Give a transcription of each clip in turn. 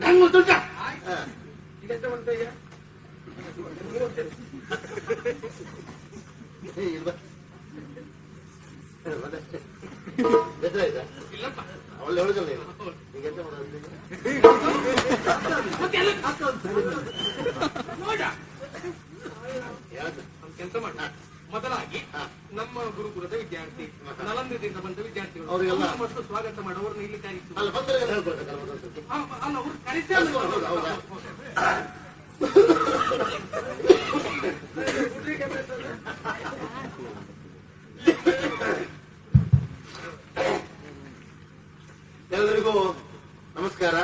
ನಂಗೆ ಗೊತ್ತುಂಟ. ಈಗ ಬಂದ ವಿದ್ಯಾರ್ಥಿಗಳು. ಅವ್ರಿಗೆಲ್ಲ- ಸ್ವಾಗತ ಮಾಡುವವ್ರನ್ನ ಇಲ್ಲಿ ಕರೆಯಿತು ಅಲ್ಲ ಬಂದವರಿಗೆ ಹೇಳ್ಕೊಡ್ಬೇಕಲ್ಲ ಒಂದೊಂದ್ಸತಿ. ಅಲ್ಲ ಅವ್ರು ಕರೆಸಿ ಹೌದು, ಹೌದಾ? ಎಲ್ಲರಿಗೂ ನಮಸ್ಕಾರ.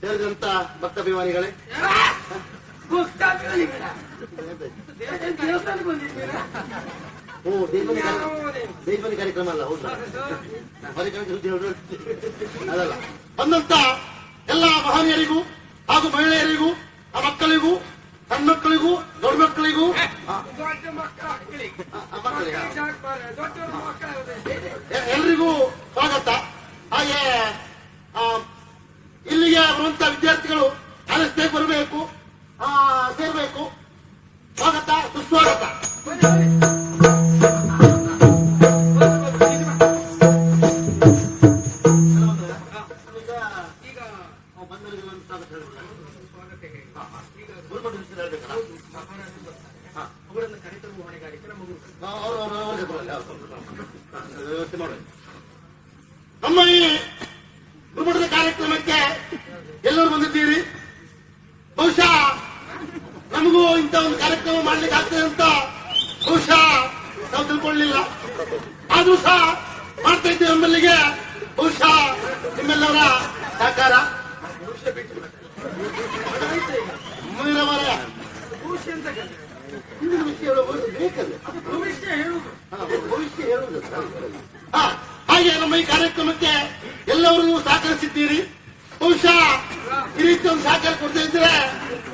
ಸೇರಿದಂತ ಭಕ್ತಾಭಿಮಾನಿಗಳೇ? ದೇವಸ್ಥಾನಕ್ಕೆ ಬಂದಿದ್ದೀರಾ? ದೈವನಿ ಕಾರ್ಯಕ್ರಮ ಅಲ್ಲ, ಹೌದು? ಬಂದಂತ ಎಲ್ಲ ಮಹನೀಯರಿಗೂ ಹಾಗೂ ಮಹಿಳೆಯರಿಗೂ, ಆ ಮಕ್ಕಳಿಗೂ ಸಣ್ಣ ಮಕ್ಕಳಿಗೂ ದೊಡ್ಡ ಮಕ್ಕಳಿಗೂ. ಎಲ್ರಿಗೂ ಸ್ವಾಗತ. ಹಾಗೆ ಇಲ್ಲಿಗೆ ಬರುವಂತ ವಿದ್ಯಾರ್ಥಿಗಳು ಆದಷ್ಟೇ ಬರಬೇಕು ಸೇರ್ಬೇಕು. ಸ್ವಾಗತ, ಸುಸ್ವಾಗತ. ನಾವು ತಿಳ್ಕೊಳ್ಳಿಲ್ಲ. ಆದ್ರೂ ಸಹ ಮಾಡ್ತಾ ಇದ್ದೇವೆ ನಮ್ಮಲ್ಲಿಗೆ. ಬಹುಶಃ ನಿಮ್ಮೆಲ್ಲರ ಸಹಕಾರ. ಹಾಗೆ ನಮ್ಮ ಈ ಕಾರ್ಯಕ್ರಮಕ್ಕೆ ಎಲ್ಲರೂ ಸಹಕರಿಸಿದ್ದೀರಿ. ಬಹುಶಃ ಈ ರೀತಿ ಒಂದು ಸಹಕಾರ ಕೊಡ್ತಾ ಇದ್ರೆ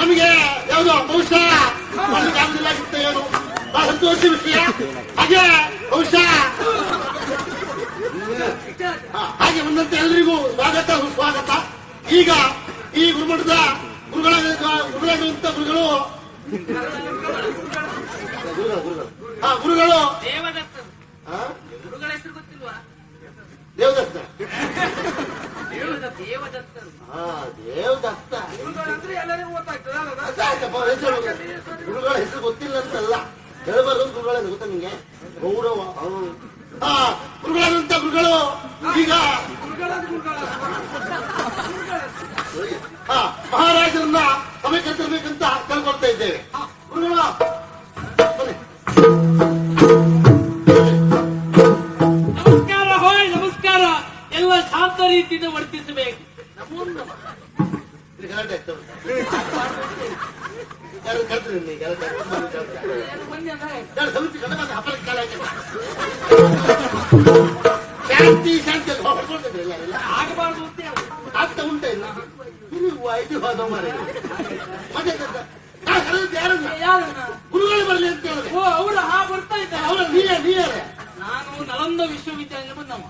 ನಮಗೆ ಯಾವುದೋ ಬಹುಶಃ ಏನು ಸಂತೋಷ ವಿಷಯ ಹಾಗೆ ಬಹುಶಃ ಹಾಗೆ ಬಂದಂತೆ ಎಲ್ಲರಿಗೂ ಸ್ವಾಗತ ಸುಸ್ವಾಗತ ಈಗ ಈ ಗುರುಮಠದ ಗುರುಗಳ ಗುರುಗಳಾಗಿರುವಂತ ಗುರುಗಳು ಹಾ ಗುರುಗಳು ದೇವದತ್ತ ಹಾ ದೇವದತ್ತ ಗುರುಗಳ ಹೆಸರು ಗೊತ್ತಿಲ್ಲ ಅಂತಲ್ಲ ಹೇಳಬಾರ್ದು ಗುರುಗಳ ಹೆಸರು ಗೊತ್ತಾ ನಿಂಗೆ? ಗೌರವ ಗುರುಗಳಾದಂತ ಗುರುಗಳು ಈಗ. ಮಹಾರಾಜರನ್ನ ಸಮಯಕ್ಕೆ ತರಬೇಕಂತ ಕೇಳ್ಕೊಳ್ತಾ ಇದ್ದೇವೆ. ಗುರುಗಳ ನಮಸ್ಕಾರ ಹೋಯ್ ನಮಸ್ಕಾರ. ಎಲ್ಲ ಶಾಂತ ರೀತಿಯಿಂದ ವರ್ತಿಸಬೇಕು. ಗಲಾಟೆ ಆಗ್ತಾ ಉಂಟಾ? ಯಾರು ಕಲ್ತ್ರಿ ನೀವು? ಯಾರು ಕಲ್ತ್ರಿ? ಯಾರು ಸಮಿತಿ ಕಡೆ ಬಂದು ಹಬ್ಬಕ್ಕೆ ಕಾಲ ಹಾಕಿಲ್ಲ? ಶಾಂತಿ ಶಾಂತಿ ಅಂತ ಹೊಡ್ಕೊಳ್ತಿದ್ರು ಎಲ್ಲರೆಲ್ಲ. ಆಗಬಾರ್ದು ಅಂತ ಹೇಳಿ. ಆಗ್ತಾ ಉಂಟ ಇಲ್ಲ ಇದು ಇದು ಹೋದ ಮಾರೆ ಮತ್ತೆ ಎಂತ? ನಾ ಕರೆದದ್ದು ಯಾರನ್ನ? ಯಾರನ್ನ? ಗುರುಗಳು ಬರಲಿ ಅಂತ ಹೇಳಿದೆ ಓ ಅವರ ಹಾ ಬರ್ತಾ ಇದ್ದಾರೆ ಅವರ ನೀಯೇ ನೀಯೇ ನಾನು ನಳಂದ ವಿಶ್ವವಿದ್ಯಾಲಯ ಬಂದವ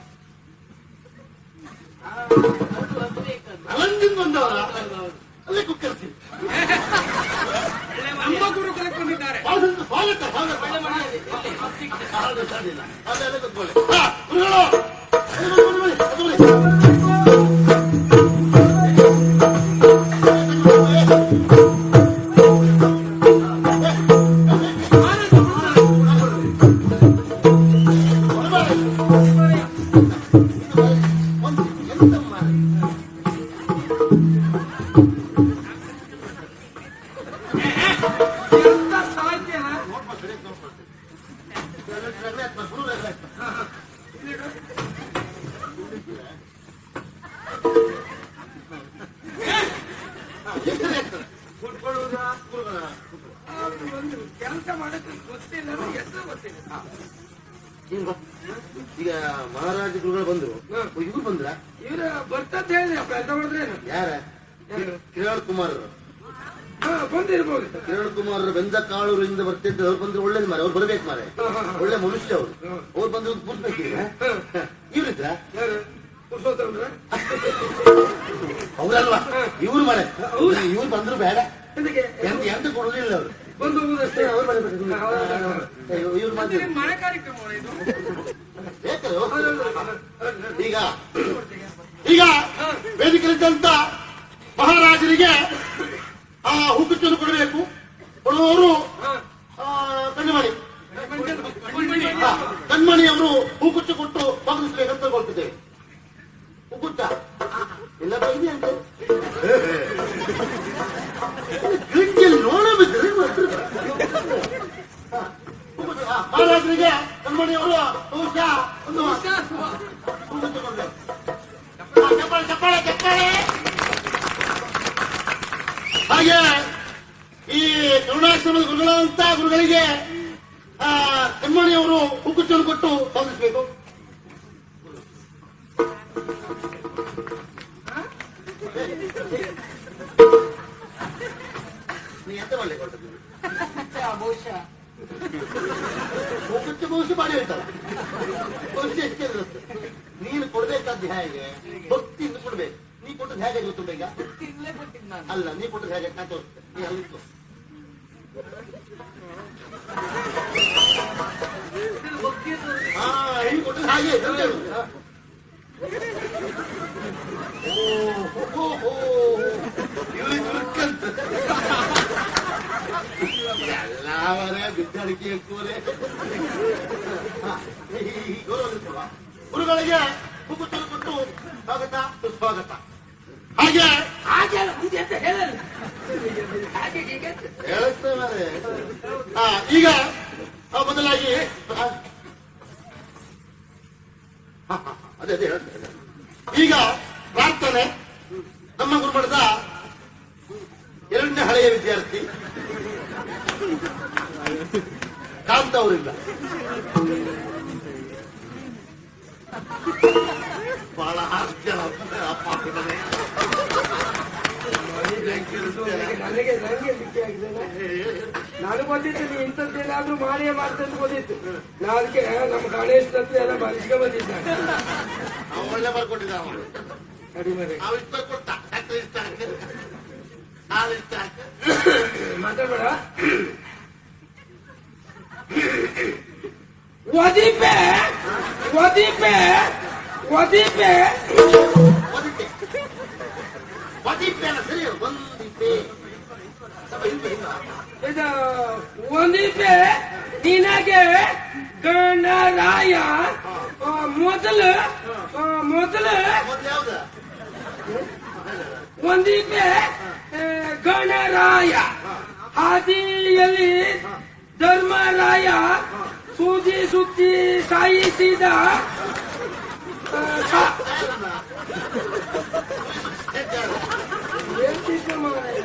ಅಲಂದಿಂದ ಬಂದವರ ಅಲ್ಲೇ ಕುಕ್ಕರಿಸಿ ನಮ್ಮ ಗುರುಕುಲಕ್ಕೆ ಬಂದಿದ್ದಾರೆ ಸ್ವಾಗತ ಯಾರ? ಕಿರಣ್ ಕುಮಾರ್. ಬಂದಿರ್ಬೋದು. ಕಿರಣ್ ಕುಮಾರ್ ಬೆಂದ ಕಾಳೂರಿಂದ ಬರ್ತಿದ್ರು ಅವ್ರು ಬಂದ್ರೆ ಒಳ್ಳೇದು ಮಾರೆ ಅವ್ರು ಬರ್ಬೇಕು ಮಾರೆ. ಒಳ್ಳೆ ಮನುಷ್ಯ ಅವ್ರು. ಅವ್ರು ಬಂದ್ರೆ ಕೂರ್ಬೇಕು ಇವ್ರಿದ್ರ ಅವ್ರಲ್ವಾ? ಇವ್ರು ಮಾರೆ? ಇವ್ರು ಬಂದ್ರು ಬೇಡ. ಎಂತ ಎಂತ ಅವ್ರು. ಅವರು ಬಂದು ಹೋಗುದಷ್ಟೇ ಅವ್ರು ಬರಬೇಕು ಇವ್ರು ಇದು. ಈಗ ಈಗ ವೇದಿಕೆಯಲ್ಲಿದ್ದಂತ ಮಹಾರಾಜರಿಗೆ ಆ ಹುಕ್ಕುಚ್ಚನ್ನು ಕೊಡಬೇಕು. ಕೊಡುವವರು ಕಣ್ಮಣಿ. ಕಣ್ಮಣಿ ಅವರು ಹೂಗುಚ್ಚು ಕೊಟ್ಟು ಸ್ವಾಗತಿಸಬೇಕಂತ ಕೊಡ್ತಿದ್ದೇವೆ ಹುಕ್ಕುಚ್ಚ ಎಲ್ಲ ಬೈದಿ ಅಂತ. ನೋಡ ಬಿದ್ದರೆ ಮಹಾರಾಜರಿಗೆ ಕಣ್ಮಣಿ ಅವರು ಬಹುಶಃ ಒಂದು ಚಪ್ಪಾಳೆ ಚಪ್ಪಾಳೆ. ಹಾಗೆ ಈ ಕರುಣಾಶ್ರಮದ ಗುರುಗಳಂತ ಗುರುಗಳಿಗೆ ಕಣ್ಮಣಿಯವರು ಹುಕ್ಕುಚ್ಚನ್ನು ಕೊಟ್ಟು ಕೊಟ್ಟದ್ದು ಬಹುಶಃ ಹುಕ್ಕುಚ್ಚು ಬಹುಶಃ ಮಾಡಿ ಹೇಳ್ತಲ್ಲ ಬಹುಶಃ ಎಷ್ಟೇ ಇರುತ್ತೆ ನೀನು ಕೊಡ್ಬೇಕಾದ್ದು ಹೇಗೆ ಭಕ್ತಿಯಿಂದ ಕೊಡ್ಬೇಕು ನೀ ಕೊಟ್ಟದ್ದು ಹೇಗೆ ಗೊತ್ತುಂಟ ಈಗ? ತಿನ್ಲೇ ಕೊಟ್ಟಿದ್ದು ನಾನು. ಅಲ್ಲ ನೀ ಕೊಟ್ಟದ್ದು ಹೇಗೆ? ನಾ ತೋರಿಸ್ತೇನೆ ನೀ ಅಲ್ಲಿತ್ತು ಹಾ ನೀ ಕೊಟ್ಟದ್ದು ಹಾಗೆ. ಎಲ್ಲವರೇ ಬಿದ್ದಡಿಕೆ ಕೂರೆ ಈ- ಈ- ಈ. ಗುರುಗಳಿಗೆ ಹುಕ್ಕುಚ್ಚಲು ಕೊಟ್ಟು ಸ್ವಾಗತ ಸುಸ್ವಾಗತ. ಹಾಗೆ? ಹಾಗೆ ಅಲ್ಲ ಅಂತ ಹೇಳಲ್ಲ. ಹಾಗೆ ಹೀಗೆ ಅಂತ. ಹಾ ಈಗ ಆ, ಮೊದಲಾಗಿ ಆ, ಹಾ, ಹಾ, ಅದೇ ಅದೇ ಹೇಳ್ತೇನೆ ಈಗ ಪ್ರಾರ್ಥನೆ ನಮ್ಮ ಗುರುಮಠದ ಎರಡನೇ ಹಳೆಯ ವಿದ್ಯಾರ್ಥಿ. ಕಾಂತ ಅವರಿಲ್ಲ ಇಂಥದ್ದೇನಾದ್ರೂ ಮಾಡಿ ಮಾಡ್ತಂತ ಬಂದಿತ್ತು ನಾ ಅದಕ್ಕೆ ನಮ್ಮ ಗಣೇಶ್ ತತ್ವ ಎಲ್ಲ ಬರಿಸ್ಕೊ ಬಂದಿದ್ದಾನೆ. ಒಳ್ಳೆ ಬರ್ಕೊಟ್ಟಿದ್ದ ಕಡಿಮೆ ಮಾತಾಡ್ಬೇಡ. ಒದಿಪೆ ಒದಿಪೆ ಒದಿಪೆ ಒದಿಪೆ ಅಲ್ಲ ಸರಿ ಒಂದಿಪೆ ಇದು ಒಂದಿಪೆ ನಿನಗೆ ಗಣರಾಯ ಮೊದಲು ಮೊದಲು ಆ, ಗಣರಾಯ. ಹಾದಿಯಲ್ಲಿ ಧರ್ಮರಾಯ ಸೂಜಿ ಸುತ್ತಿ ಸಾಯಿಸಿದ ಆ, ಸಾ- ಏನ್ ಚಿಂತೆ ಮಾರಾಯ?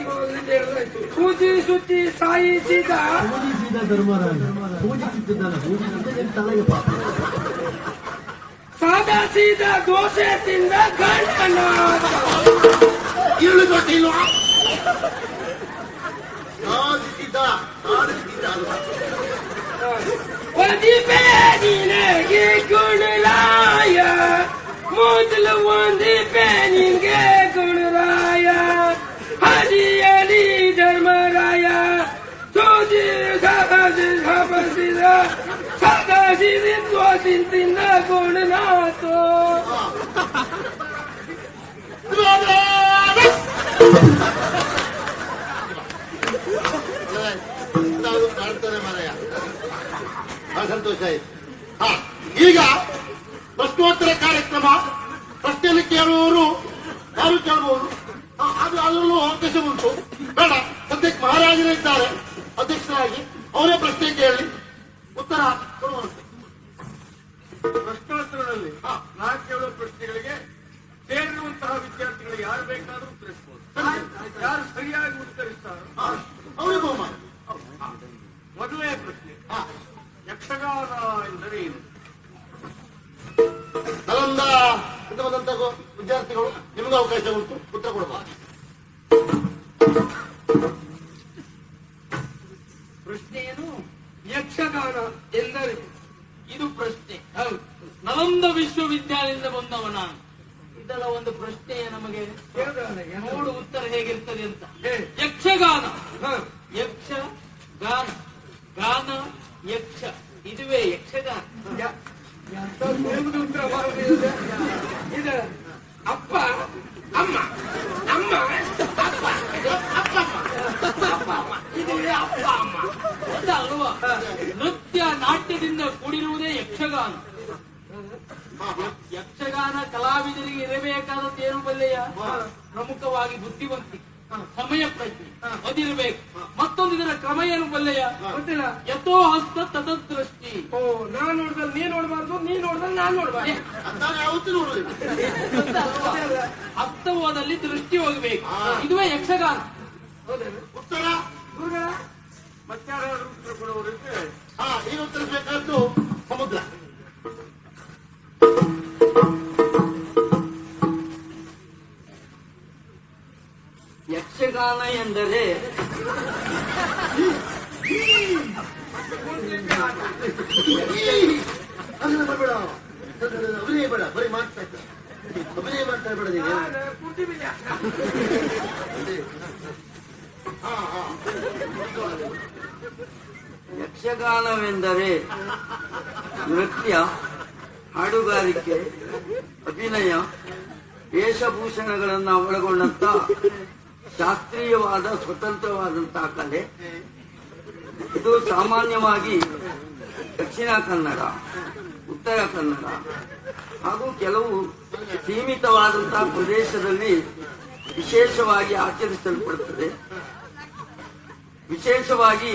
ಇದು ಮತ್ತಿಗೆ ಸಾಯಿ ಹೇಳಿದ್ರಾಯ್ತು. ಪೂಜಿ ಸುತ್ತಿ ಸಾಯಿಸಿದ ಪೂಜಿಸಿದ ಧರ್ಮರಾಜ ಪೂಜಿಸುತ್ತಿದ್ದಾನೆ ಪೂಜಿಸಿದ ತಲೆಗೆ ಪಾಪ. ಸಾದಾ ಸೀದಾ ದೋಸೆ ತಿಂದ ದೋಸೆ ಇಲ್ವಾ? ಸಾಧಿಸಿದ ಸಾಧಿಸಿದ ಗುಣರಾಯ ಮೊದಲು ನಿನಗೆ ಸದಾಜಿ ದೋಸಿ ತಿಂದ ಗುಣನಾಥ ಇಂಥದ್ದು ಮಾಡ್ತಾರೆ ಮಾರಾಯ ಬಹಳ ಸಂತೋಷ ಆಯ್ತು ಹಾ ಈಗ ಪ್ರಶ್ನೋತ್ತರ ಕಾರ್ಯಕ್ರಮ ಪ್ರಶ್ನೆಯನ್ನು ಕೇಳುವವರು ಯಾರು ಕೇಳಬಹುದು ಅದು ಅದರಲ್ಲೂ ಅವಕಾಶ ಉಂಟು ಬೇಡ ಸದ್ಯಕ್ಕೆ ಮಹಾರಾಜರೇ ಇದ್ದಾರೆ ಅಧ್ಯಕ್ಷರಾಗಿ ಅವರೇ ಪ್ರಶ್ನೆ ಕೇಳಿ ಉತ್ತರ ಕೊಡುವಂತೆ ಪ್ರಶ್ನೋತ್ತರದಲ್ಲಿ ನಾ ಕೇಳುವ ಪ್ರಶ್ನೆಗಳಿಗೆ ಸೇರಿರುವಂತಹ ವಿದ್ಯಾರ್ಥಿಗಳು ಯಾರು ಬೇಕಾದರೂ ಉತ್ತರಿಸಬಹುದು. ಯಾರು ಸರಿಯಾಗಿ ಉತ್ತರಿಸ್ತಾರೋ ಮದುವೆ ಅವರೇ ಬಹುಮಾನ ಮೊದಲನೇ ಪ್ರಶ್ನೆ. ಯಕ್ಷಗಾನ ಎಂದರೆ ಏನು? ನಲಂದ ಬಂದಂತ ವಿದ್ಯಾರ್ಥಿಗಳು ನಿಮಗೂ ಅವಕಾಶ ಉಂಟು. ಉತ್ತರ ಕೊಡಬಹುದು ಪ್ರಶ್ನೆ ಏನು? ಯಕ್ಷಗಾನ ಎಂದರೆ ಇದು ಪ್ರಶ್ನೆ. ಹೌದು. ನಲಂದ ವಿಶ್ವವಿದ್ಯಾಲಯದಿಂದ ಬಂದವ ನಾನು ಇದರ ಒಂದು ಪ್ರಶ್ನೆಯ ನಮಗೆ ನೋಡು ಉತ್ತರ ಹೇಗಿರ್ತದೆ ಅಂತ. ಯಕ್ಷಗಾನ ಹ. ಯಕ್ಷ ಗಾನ ಗಾನ ಯಕ್ಷ ಇದುವೇ ಯಕ್ಷಗಾನ ಯ- ಎಂತ ಸುಲಭದ ಉತ್ತರ ಮಾಡುವುದಿಲ್ಲ. ಇದು ಅಪ್ಪ ಅಮ್ಮ ಅಮ್ಮ ಅಪ್ಪ ಅಪ್ಪ ಅಮ್ಮ ಇದುವೇ ಅಪ್ಪ ಅಮ್ಮ ಹೌದಾ ಅಲ್ವಾ ನೃತ್ಯ ನಾಟ್ಯದಿಂದ ಕೂಡಿರುವುದೇ ಯಕ್ಷಗಾನ ಯಕ್ಷಗಾನ ಕಲಾವಿದರಿಗೆ ಇರಬೇಕಾದದ್ದು ಏನು ಬಲ್ಲೆಯ ಪ್ರಮುಖವಾಗಿ ಬುದ್ಧಿವಂತಿ ಸಮಯ ಪ್ರಜ್ಞೆ ಅದಿರಬೇಕು. ಮತ್ತೊಂದು ಇದರ ಕ್ರಮ ಏನು ಬಲ್ಲೆಯ ಗೊತ್ತಿಲ್ಲ. ಯಥೋ ಹಸ್ತ ದೃಷ್ಟಿ ಓ ನಾನ್ ನೋಡ್ದಲ್ಲಿ ನೀ ನೋಡ್ಬಾರ್ದು ನೀ ನೋಡ್ದಲ್ಲಿ ನಾನ್ ನೋಡ್ಬಾರ್ದು. ನಾನು ಯಾವತ್ತೂ ನೋಡುದಿಲ್ಲ. ಹಸ್ತವದಲ್ಲಿ ದೃಷ್ಟಿ ಹೋಗಬೇಕು. ಇದುವೇ ಯಕ್ಷಗಾನ. ಹೌದ ಉತ್ತರ? ಗುರುಗಳ? ಈ ಉತ್ತರ ಬೇಕಾದ್ದು ಹಾ ಈಗ ಉತ್ತರಿಸಬೇಕಾದ್ದು ಸಮುದ್ರ. ಯಕ್ಷಗಾನ ಎಂದರೆ? ಅಭಿನಯ ಬೇಡ ಬರೀ ಮಾಡ್ತಾ ಇದ್ದ ಅಭಿನಯ ಮಾಡ್ತಾ ಬೇಡ ಹಾ ಯಕ್ಷಗಾನವೆಂದರೆ ನೃತ್ಯ, ಹಾಡುಗಾರಿಕೆ, ಅಭಿನಯ, ವೇಷಭೂಷಣಗಳನ್ನು ಒಳಗೊಂಡಂತ ಶಾಸ್ತ್ರೀಯವಾದ, ಸ್ವತಂತ್ರವಾದಂತಹ ಕಲೆ. ಇದು ಸಾಮಾನ್ಯವಾಗಿ ದಕ್ಷಿಣ ಕನ್ನಡ, ಉತ್ತರ ಕನ್ನಡ ಹಾಗೂ ಕೆಲವು ಸೀಮಿತವಾದಂತಹ ಪ್ರದೇಶದಲ್ಲಿ ವಿಶೇಷವಾಗಿ ಆಚರಿಸಲ್ಪಡುತ್ತದೆ. ವಿಶೇಷವಾಗಿ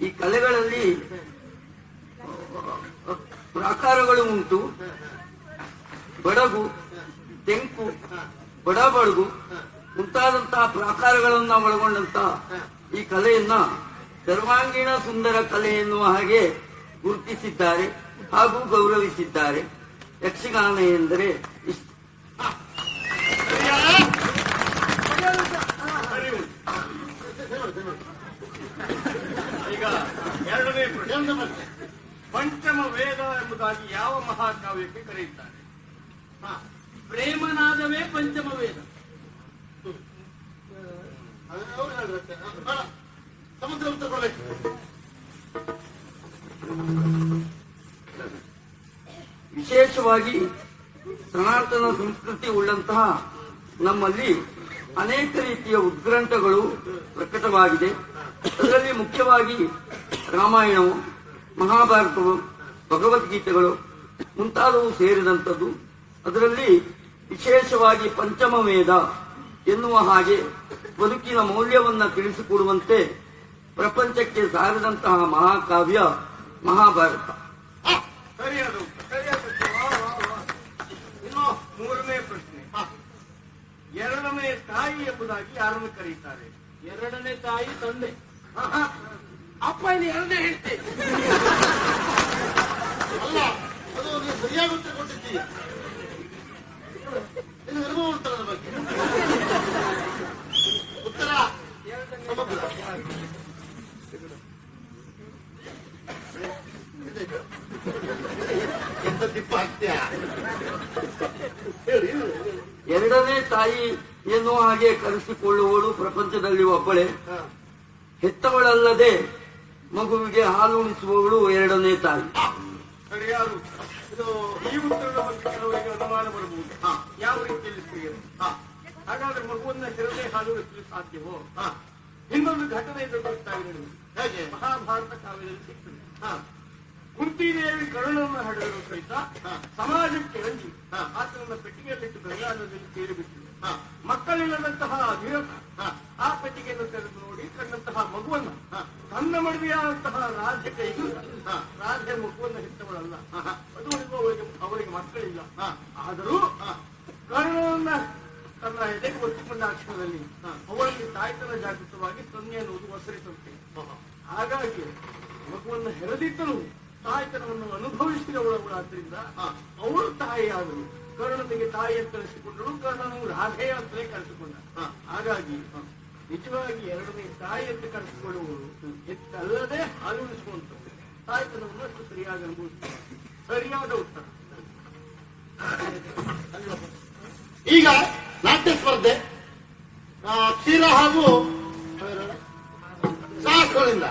ಈ ಕಲೆಗಳಲ್ಲಿ ಪ್ರಾಕಾರಗಳು ಉಂಟು. ಬಡಗು, ತೆಂಕು ಬಡಬಡಗು ಮುಂತಾದಂತಹ ಪ್ರಾಕಾರಗಳನ್ನು ಒಳಗೊಂಡಂತ ಈ ಕಲೆಯನ್ನ ಸರ್ವಾಂಗೀಣ ಸುಂದರ ಕಲೆ ಎನ್ನುವ ಹಾಗೆ ಗುರುತಿಸಿದ್ದಾರೆ ಹಾಗೂ ಗೌರವಿಸಿದ್ದಾರೆ. ಯಕ್ಷಗಾನ ಎಂದರೆ ಈಗ ಪಂಚಮ ವೇದ ಎಂಬುದಾಗಿ ಯಾವ ಮಹಾಕಾವ್ಯಕ್ಕೆ ಕರೆಯುತ್ತಾರೆ? ಪ್ರೇಮನಾದವೇ ಪಂಚಮ ವೇದ ಅದು ಅವ್ರು ಹೇಳ್ಬೇಕು. ಅದು ಬೇಡ. ವಿಶೇಷವಾಗಿ ಸನಾತನ ಸಂಸ್ಕೃತಿ ಉಳ್ಳಂತಹ ನಮ್ಮಲ್ಲಿ ಅನೇಕ ರೀತಿಯ ಉದ್ಗ್ರಂಥಗಳು ಪ್ರಕಟವಾಗಿದೆ. ಅದರಲ್ಲಿ ಮುಖ್ಯವಾಗಿ ರಾಮಾಯಣವು, ಮಹಾಭಾರತವು, ಭಗವದ್ಗೀತೆಗಳು ಮುಂತಾದವು ಸೇರಿದಂಥದ್ದು. ಅದರಲ್ಲಿ ವಿಶೇಷವಾಗಿ ಪಂಚಮ ವೇದ ಎನ್ನುವ ಹಾಗೆ ಬದುಕಿನ ಮೌಲ್ಯವನ್ನ ತಿಳಿಸಿಕೊಡುವಂತೆ ಪ್ರಪಂಚಕ್ಕೆ ಸಾರಿದಂತಹ ಮಹಾಕಾವ್ಯ ಮಹಾಭಾರತ. ಇನ್ನು ಮೂರನೇ ಪ್ರಶ್ನೆ. ಎರಡನೇ ತಾಯಿ ಎಂಬುದಾಗಿ ಯಾರನ್ನು ಕರೀತಾರೆ ಎರಡನೇ ತಾಯಿ ತಂದೆ. ಅಪ್ಪ ಇಲ್ಲಿ ಎರಡನೇ ಹೇಳ್ತಿ ಅಲ್ಲ ಅದು ನೀವು ಸರಿಯಾಗಿ ಉತ್ತರ ಕೊಟ್ಟಿದ್ದೀಯ ಇದು ಅನುಭವ ಉಂಟಲ್ಲ ಅದ್ರ ಬಗ್ಗೆ ಉತ್ತರ ಸಮುದ್ರ ಎಂತ ದಿಪ್ಪ ಹಾಕ್ತೀಯ ಹೇಳಿ ಹೇಳಿ. ಎರಡನೇ ತಾಯಿ ಎನ್ನುವ ಹಾಗೆ ಕರೆಸಿಕೊಳ್ಳುವಳು ಪ್ರಪಂಚದಲ್ಲಿ ಒಬ್ಬಳೆ. ಹೆತ್ತವಳಲ್ಲದೆ ಮಗುವಿಗೆ ಹಾಲು ಉಣಿಸುವವಳು ಎರಡನೇ ತಾಯಿ ಇದು ಈ ಉತ್ತರದ ಬಗ್ಗೆ ಕೆಲವರಿಗೆ ಅನುಮಾನ ಬರಬಹುದು ಯಾವ ರೀತಿಯಲ್ಲಿ ಸರಿಯದು ಹಾ. ಹಾಗಾದ್ರೆ ಮಗುವನ್ನ ಹೆರದೆ ಹಾಲು ಉಳಿಸಲು ಸಾಧ್ಯವೋ ಹಾ. ಇನ್ನೊಂದು ಘಟನೆ. ಹೇಗೆ ಮಹಾಭಾರತ ಕಾವ್ಯದಲ್ಲಿ ಸಿಗ್ತದೆ. ಕುಂತಿದೇವಿ ಕರುಣನ್ನು ಹಡೆದರು ಸಹಿತ. ಸಮಾಜಕ್ಕೆ ರಂಜಿ. ಆತನನ್ನ ಪೆಟ್ಟಿಗೆಯಲ್ಲಿಟ್ಟು ಗಂಗಾನದಲ್ಲಿ ಸೇರಿಬಿಟ್ಟು. ಮಕ್ಕಳಿಲ್ಲದಂತಹ ಹಾ. ಆ ಪೆಟ್ಟಿಗೆಯನ್ನು ತೆರೆದು ನೋಡಿ ಕಂಡಂತಹ ಮಗುವನ್ನ. ತನ್ನ ಮಡುವೆಯಾದಂತಹ ರಾಜ್ಯ ಕೈಗೂ ರಾಜ್ಯ ಮಗುವನ್ನು ಹೆತ್ತವಳಲ್ಲ. ಮದುವನಿಗೂ ಅವರಿಗೆ ಅವರಿಗೆ ಮಕ್ಕಳಿಲ್ಲ. ಆದರೂ. ಕರ್ಣವನ್ನ ತನ್ನ ಎದೆಗೆ ಒತ್ತಿಕೊಂಡ ಅಕ್ಷರದಲ್ಲಿ. ಅವಳಿಗೆ ತಾಯ್ತನ ಜಾಗೃತವಾಗಿ ಸೊನ್ನೆ ಅನ್ನುವುದು ಒಸರಿಸುತ್ತೆ ಹಾಗಾಗಿ ಮಗುವನ್ನು ಹೆರದಿದ್ದರೂ ತಾಯ್ತನವನ್ನು ಅನುಭವಿಸಿದವಳವಳಾದ್ರಿಂದ. ಅವಳು ತಾಯಿಯಾದಳು ಕರ್ಣನಿಗೆ ಅಂತ ಕರೆಸಿಕೊಂಡಳು ಕರ್ಣನು ರಾಧೆ ಅಂತಲೇ ಕರೆಸಿಕೊಂಡ. ಹಾಗಾಗಿ ನಿಜವಾಗಿ ಎರಡನೇ ತಾಯಿ ಅಂತ ಕರೆಸಿಕೊಳ್ಳುವವರು ಹೆಚ್ಚಲ್ಲದೆ ಆಲೋಚಿಸುವಂತವರು ತಾಯಿತನವನ್ನು ಅಷ್ಟು ಸರಿಯಾಗಿ ಅನುಭವಿಸ್ತಾರೆ ಸರಿಯಾದ ಉತ್ತರ. ಈಗ ನಾಟ್ಯ ಸ್ಪರ್ಧೆ ಕ್ಷೀರ ಹಾಗೂ ಸಾಹಸಗಳಿಂದ